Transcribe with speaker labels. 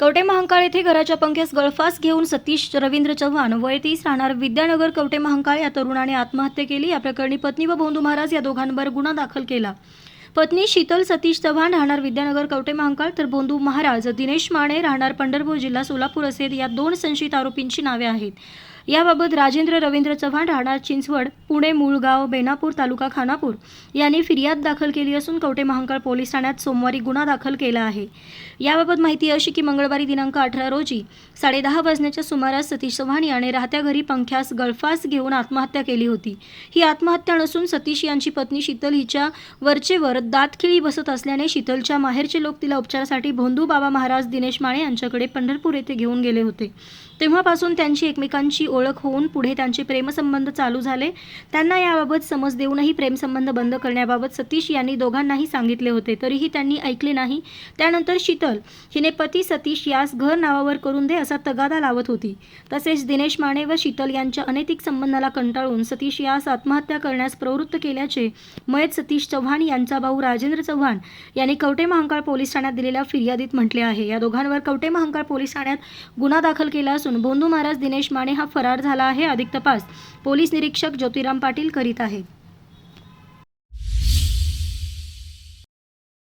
Speaker 1: कवटे महांकाळ येथे घराच्या पंख्यास गळफास घेऊन सतीश रवींद्र चव्हाण वय तीस राहणार विद्यानगर कवटे महांकाळ या तरुणाने आत्महत्या केली. या प्रकरणी पत्नी व भोंदू महाराज या दोघांवर गुन्हा दाखल केला. पत्नी शीतल सतीश चव्हाण राहणार विद्यानगर कवटे महांकाळ तर भोंदू महाराज दिनेश माने राहणार पंढरपूर जिल्हा सोलापूर असे या दोन संशयित आरोपींची नावे आहेत. याबाबत राजेंद्र रवींद्र चव्हाण राहणार चिंचवड पुणे मुळगाव बेनापूर तालुका खानापूर यांनी फिर्याद दाखल केली असून कवटे महांकाळ पोलीस ठाण्यात सोमवारी गुन्हा दाखल केला आहे. याबाबत माहिती अशी की मंगळवारी दिनांक अठरा रोजी साडेदहा वाजण्याच्या सुमारास सतीश चव्हाण याने राहत्या घरी पंख्यास गळफास घेऊन आत्महत्या केली होती. ही आत्महत्या नसून सतीश यांची पत्नी शीतल हिच्या वरचेवर दातखिळी बसत असल्याने शीतलच्या माहेरचे लोक तिला उपचारासाठी भोंदू बाबा महाराज दिनेश माने यांच्याकडे पंढरपूर येथे घेऊन गेले होते. तेव्हापासून त्यांची एकमेकांची ओळख होऊन पुढे त्यांचे प्रेमसंबंध चालू झाले. त्यांना याबाबत समज देऊनही प्रेमसंबंध बंद करण्याबाबत सतीश यांनी दोघांनाही सांगितले होते. तरीही त्यांनी ऐकले नाही. त्यानंतर शीतल हिने पती सतीश यास घर नावावर करून दे असा तगादा लावत होती. तसेच दिनेश माने व शीतल यांच्या अनैतिक संबंधाला कंटाळून सतीश यास आत्महत्या करण्यास प्रवृत्त केल्याचे मयत सतीश चव्हाण यांचा भाऊ राजेंद्र चव्हाण यांनी कवटे महांकाळ पोलीस ठाण्यात दिलेल्या फिर्यादीत म्हटले आहे. या दोघांवर कवटे महांकाळ पोलीस ठाण्यात गुन्हा दाखल केला असून बोंधू महाराज दिनेश माने हा फरार झाला आहे अधिक तपास. पोलीस निरीक्षक ज्योतिराम पाटील करीत आहेत